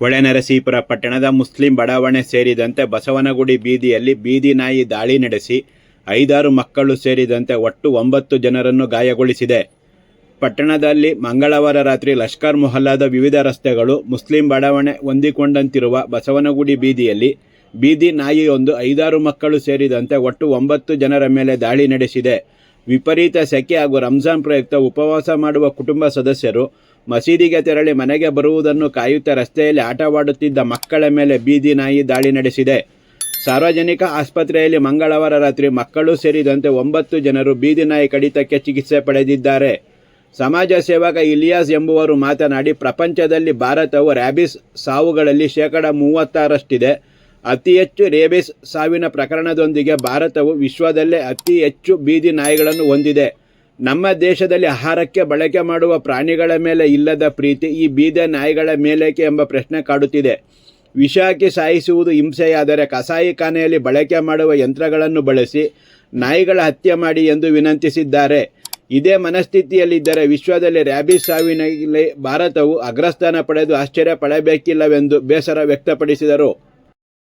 ಹೊಳೆನರಸೀಪುರ ಪಟ್ಟಣದ ಮುಸ್ಲಿಂ ಬಡಾವಣೆ ಸೇರಿದಂತೆ ಬಸವನಗುಡಿ ಬೀದಿಯಲ್ಲಿ ಬೀದಿ ನಾಯಿ ದಾಳಿ ನಡೆಸಿ ಐದಾರು ಮಕ್ಕಳು ಸೇರಿದಂತೆ ಒಟ್ಟು ಒಂಬತ್ತು ಜನರನ್ನು ಗಾಯಗೊಳಿಸಿದೆ. ಪಟ್ಟಣದಲ್ಲಿ ಮಂಗಳವಾರ ರಾತ್ರಿ ಲಷ್ಕರ್ ಮೊಹಲ್ಲಾದ ವಿವಿಧ ರಸ್ತೆಗಳು ಮುಸ್ಲಿಂ ಬಡಾವಣೆ ಹೊಂದಿಕೊಂಡಂತಿರುವ ಬಸವನಗುಡಿ ಬೀದಿಯಲ್ಲಿ ಬೀದಿ ನಾಯಿಯೊಂದು ಐದಾರು ಮಕ್ಕಳು ಸೇರಿದಂತೆ ಒಟ್ಟು ಒಂಬತ್ತು ಜನರ ಮೇಲೆ ದಾಳಿ ನಡೆಸಿದೆ. ವಿಪರೀತ ಸೆಕೆ ಹಾಗೂ ರಂಜಾನ್ ಪ್ರಯುಕ್ತ ಉಪವಾಸ ಮಾಡುವ ಕುಟುಂಬ ಸದಸ್ಯರು ಮಸೀದಿಗೆ ತೆರಳಿ ಮನೆಗೆ ಬರುವುದನ್ನು ಕಾಯುತ್ತಾ ರಸ್ತೆಯಲ್ಲಿ ಆಟವಾಡುತ್ತಿದ್ದ ಮಕ್ಕಳ ಮೇಲೆ ಬೀದಿ ನಾಯಿ ದಾಳಿ ನಡೆಸಿದೆ. ಸಾರ್ವಜನಿಕ ಆಸ್ಪತ್ರೆಯಲ್ಲಿ ಮಂಗಳವಾರ ರಾತ್ರಿ ಮಕ್ಕಳು ಸೇರಿದಂತೆ ಒಂಬತ್ತು ಜನರು ಬೀದಿ ನಾಯಿ ಕಡಿತಕ್ಕೆ ಚಿಕಿತ್ಸೆ ಪಡೆದಿದ್ದಾರೆ. ಸಮಾಜ ಸೇವಕ ಇಲಿಯಾಸ್ ಎಂಬುವರು ಮಾತನಾಡಿ, ಪ್ರಪಂಚದಲ್ಲಿ ಭಾರತವು ರ್ಯಾಬಿಸ್ ಸಾವುಗಳಲ್ಲಿ ಶೇಕಡ ಮೂವತ್ತಾರಷ್ಟಿದೆ ಅತಿ ಹೆಚ್ಚು ರೇಬಿಸ್ ಸಾವಿನ ಪ್ರಕರಣದೊಂದಿಗೆ ಭಾರತವು ವಿಶ್ವದಲ್ಲೇ ಅತಿ ಹೆಚ್ಚು ಬೀದಿ ನಾಯಿಗಳನ್ನು ಹೊಂದಿದೆ. ನಮ್ಮ ದೇಶದಲ್ಲಿ ಆಹಾರಕ್ಕೆ ಬಳಕೆ ಮಾಡುವ ಪ್ರಾಣಿಗಳ ಮೇಲೆ ಇಲ್ಲದ ಪ್ರೀತಿ ಈ ಬೀದಿ ನಾಯಿಗಳ ಮೇಲೇಕೆ ಎಂಬ ಪ್ರಶ್ನೆ ಕಾಡುತ್ತಿದೆ. ವಿಷಾಕಿ ಸಾಯಿಸುವುದು ಹಿಂಸೆಯಾದರೆ ಕಸಾಯಿಖಾನೆಯಲ್ಲಿ ಬಳಕೆ ಮಾಡುವ ಯಂತ್ರಗಳನ್ನು ಬಳಸಿ ನಾಯಿಗಳ ಹತ್ಯೆ ಮಾಡಿ ಎಂದು ವಿನಂತಿಸಿದ್ದಾರೆ. ಇದೇ ಮನಸ್ಥಿತಿಯಲ್ಲಿದ್ದರೆ ವಿಶ್ವದಲ್ಲಿ ರ್ಯಾಬಿಸ್ ಸಾವಿನಲ್ಲಿ ಭಾರತವು ಅಗ್ರಸ್ಥಾನ ಪಡೆದು ಆಶ್ಚರ್ಯ ಪಡಬೇಕಿಲ್ಲವೆಂದು ಬೇಸರ ವ್ಯಕ್ತಪಡಿಸಿದರು.